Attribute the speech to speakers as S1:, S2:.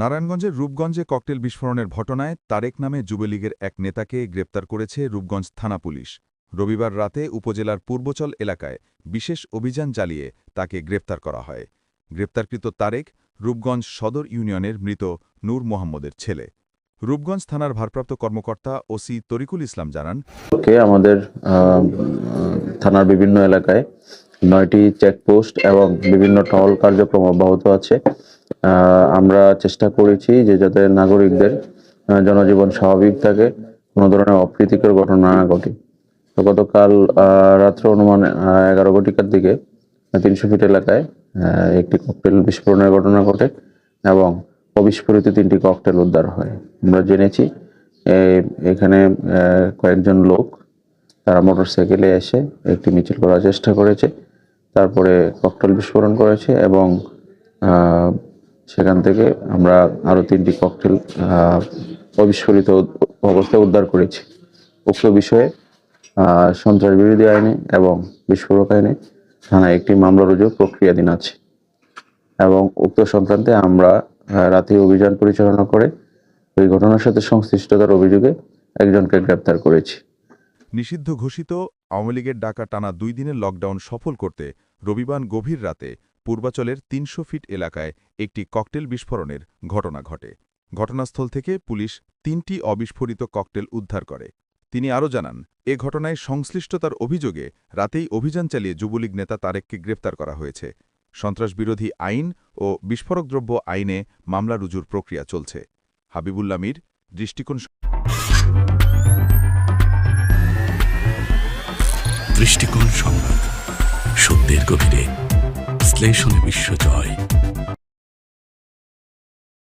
S1: নারায়ণগঞ্জের রূপগঞ্জে ককটেল বিস্ফোরণের ঘটনায় তারেক নামে যুবলীগের এক নেতাকে গ্রেপ্তার করেছে রূপগঞ্জ থানা পুলিশ। রবিবার রাতে উপজেলার পূর্বচল এলাকায় বিশেষ অভিযান চালিয়ে তাকে গ্রেপ্তার করা হয়। গ্রেপ্তারকৃত তারেক রূপগঞ্জ সদর ইউনিয়নের মৃত নূর মোহাম্মদের ছেলে। রূপগঞ্জ থানার ভারপ্রাপ্ত কর্মকর্তা ওসি তরিকুল ইসলাম জানান
S2: আমাদের থানার বিভিন্ন এলাকায় নয়টি চেকপোস্ট এবং বিভিন্ন টহল কার্যক্রম অব্যাহত আছে। আমরা চেষ্টা করেছি যে যাতে নাগরিকদের জনজীবন স্বাভাবিক থাকে, কোনো ধরনের অপ্রীতিকর ঘটনা না ঘটে। তো গতকাল রাত্রে অনুমান এগারো ঘটিকার দিকে তিনশো ফিট এলাকায় একটি ককটেল বিস্ফোরণের ঘটনা ঘটে এবং অবিস্ফোরিত তিনটি ককটেল উদ্ধার হয়। আমরা জেনেছি এখানে কয়েকজন লোক, তারা মোটরসাইকেলে এসে একটি মিছিল করার চেষ্টা করেছে, তারপরে ককটেল বিস্ফোরণ করেছে এবং সেখান থেকে আমরা আরও তিনটি ককটেল অবিস্ফোরিত অবস্থায় উদ্ধার করেছি। উক্ত বিষয়ে সন্ত্রাস বিরোধী আইনে এবং বিস্ফোরক আইনে থানায় একটি মামলা রুজু প্রক্রিয়াধীন আছে। এবং উক্ত সংক্রান্তে আমরা রাতে অভিযান পরিচালনা করে ওই ঘটনার সাথে সংশ্লিষ্টতার অভিযোগে একজনকে গ্রেপ্তার করেছি।
S1: নিষিদ্ধ ঘোষিত, আওয়ামী লীগের ডাকা টানা দুই দিনের লকডাউন সফল করতে রবিবার গভীর রাতে পূর্বাচলের তিনশো ফিট এলাকায় একটি ককটেল বিস্ফোরণের ঘটনা ঘটে। ঘটনাস্থল থেকে পুলিশ তিনটি অবিস্ফোরিত ককটেল উদ্ধার করে। তিনি আরও জানান, এ ঘটনায় সংশ্লিষ্টতার অভিযোগে রাতেই অভিযান চালিয়ে যুবলীগ নেতা তারেককে গ্রেপ্তার করা হয়েছে। সন্ত্রাসবিরোধী আইন ও বিস্ফোরক দ্রব্য আইনে মামলা রুজুর প্রক্রিয়া চলছে। হাবিবুল্লা মীর, দৃষ্টিকোণ
S3: দৃষ্টিকোণ সংবাদ। সত্যের গভীরে, বিশ্লেষণে বিশ্বজয়